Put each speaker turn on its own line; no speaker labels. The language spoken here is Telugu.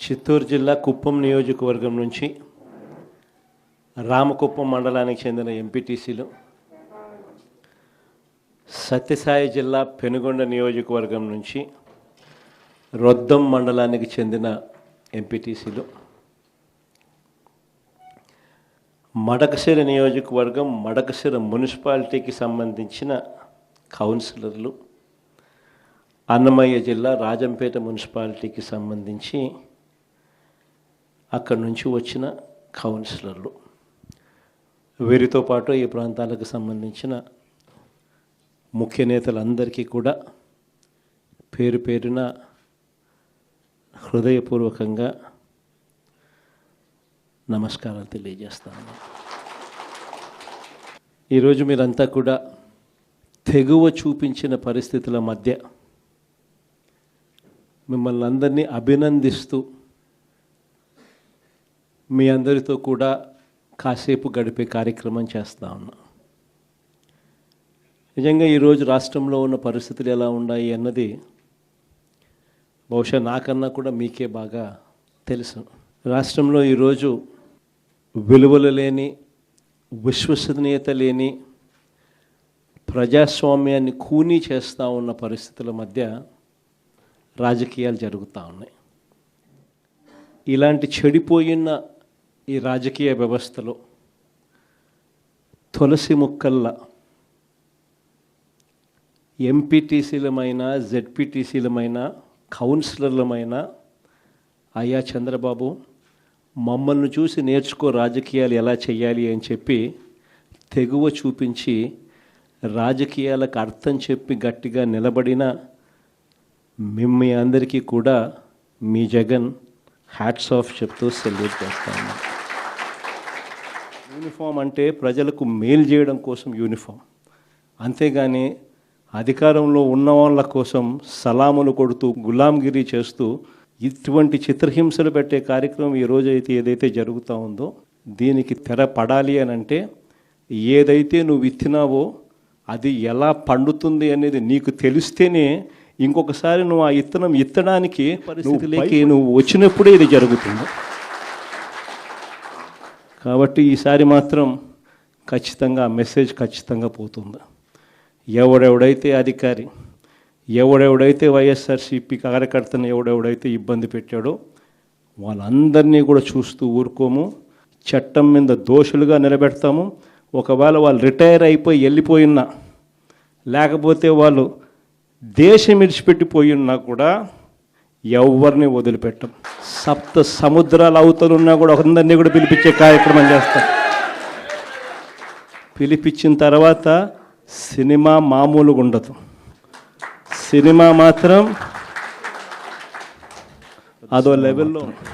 చిత్తూరు జిల్లా కుప్పం నియోజకవర్గం నుంచి రామకుప్పం మండలానికి చెందిన ఎంపీటీసీలు సత్యసాయి జిల్లా పెనుగొండ నియోజకవర్గం నుంచి రొద్దం మండలానికి చెందిన ఎంపీటీసీలు మడకశిర నియోజకవర్గం మడకశిర మున్సిపాలిటీకి సంబంధించిన కౌన్సిలర్లు అన్నమయ్య జిల్లా రాజంపేట మున్సిపాలిటీకి సంబంధించి అక్కడి నుంచి వచ్చిన కౌన్సిలర్లు. వీరితో పాటు ఈ ప్రాంతాలకు సంబంధించిన ముఖ్య నేతలందరికీ కూడా పేరు పేరున హృదయపూర్వకంగా నమస్కారాలు తెలియజేస్తాను. ఈరోజు మీరంతా కూడా తెగువ చూపించిన పరిస్థితుల మధ్య మిమ్మల్ని అందరినీ అభినందిస్తూ మీ అందరితో కూడా కాసేపు గడిపే కార్యక్రమం చేస్తా ఉన్నా. నిజంగా ఈరోజు రాష్ట్రంలో ఉన్న పరిస్థితులు ఎలా ఉన్నాయి అన్నది బహుశా నాకన్నా కూడా మీకే బాగా తెలుసు. రాష్ట్రంలో ఈరోజు విలువలు లేని విశ్వసనీయత లేని ప్రజాస్వామ్యాన్ని కూనీ చేస్తూ ఉన్న పరిస్థితుల మధ్య రాజకీయాలు జరుగుతూ ఉన్నాయి. ఇలాంటి చెడిపోయిన ఈ రాజకీయ వ్యవస్థలో తులసి ముక్కల్లా ఎంపీటీసీలమైన జెడ్పీటీసీలమైన కౌన్సిలర్లమైన అయ్యా చంద్రబాబు మమ్మల్ని చూసి నేర్చుకో రాజకీయాలు ఎలా చేయాలి అని చెప్పి తెగువ చూపించి రాజకీయాలకు అర్థం చెప్పి గట్టిగా నిలబడిన మిమ్మీ అందరికీ కూడా మీ జగన్ హ్యాట్స్ ఆఫ్ చెప్తూ సెల్యూట్ చేస్తాను యూనిఫామ్ అంటే ప్రజలకు మేలు చేయడం కోసం యూనిఫామ్. అంతేగాని అధికారంలో ఉన్న వాళ్ళ కోసం సలాములు కొడుతూ గులాంగిరి చేస్తూ ఇటువంటి చిత్రహింసలు పెట్టే కార్యక్రమం ఈ రోజు అయితే ఏదైతే జరుగుతూ ఉందో దీనికి తెర పడాలి అని అంటే ఏదైతే నువ్వు విత్తినావో అది ఎలా పండుతుంది అనేది నీకు తెలిస్తేనే ఇంకొకసారి నువ్వు ఆ ఇత్తనం ఇత్తడానికి నువ్వు వచ్చినప్పుడే ఇది జరుగుతుంది. కాబట్టి ఈసారి మాత్రం ఖచ్చితంగా ఆ మెసేజ్ ఖచ్చితంగా పోతుంది. ఎవడెవడైతే అధికారి ఎవడెవడైతే వైఎస్ఆర్సీపీ కార్యకర్తను ఎవడెవడైతే ఇబ్బంది పెట్టాడో వాళ్ళందరినీ కూడా చూస్తూ ఊరుకోము. చట్టం మీద దోషులుగా నిలబెడతాము. ఒకవేళ వాళ్ళు రిటైర్ అయిపోయి వెళ్ళిపోయినా లేకపోతే వాళ్ళు దేశం విడిచిపెట్టిపోయి ఉన్నా కూడా ఎవరిని వదిలిపెట్టం సప్త సముద్రాల అవతలున్నా కూడా అందరినీ కూడా పిలిపించే కార్యక్రమం చేస్తాం పిలిపించిన తర్వాత సినిమా మామూలుగా ఉండదు సినిమా మాత్రం అదో లెవెల్లో ఉంటుంది.